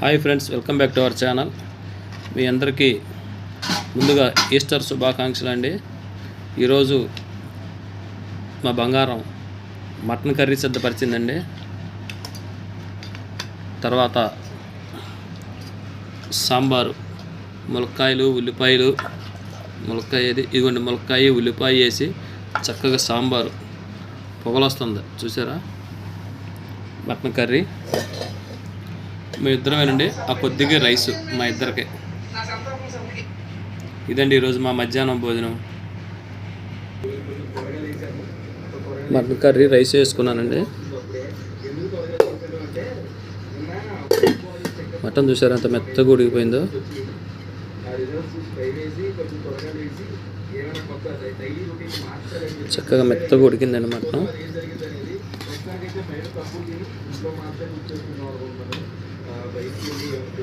Hi friends welcome back to our channel. మీ అందరికీ ముందుగా Easter శుభాకాంక్షలు అండి. ఈరోజు మా బంగారం మటన్ కర్రీ సిద్ధపరిచిందండి. తర్వాత సాంబారు ములక్కాయలు ఉల్లిపాయలు ములక్కాయ ఇదిగోండి ములక్కాయ ఉల్లిపాయ వేసి చక్కగా సాంబారు పొగలొస్తుంది. చూసారా? Mutton curry. మీ ఇద్దరమేనండి ఆ కొద్దిగా రైస్ మా ఇద్దరికి. ఇదండి ఈరోజు మా మధ్యాహ్నం భోజనం. మటన్ కర్రీ రైస్ వేసుకున్నానండి. మటన్ చూసారు ఎంత మెత్తగా ఉడికిపోయిందో. చక్కగా మెత్తగా ఉడికిందండి మటన్. país judío.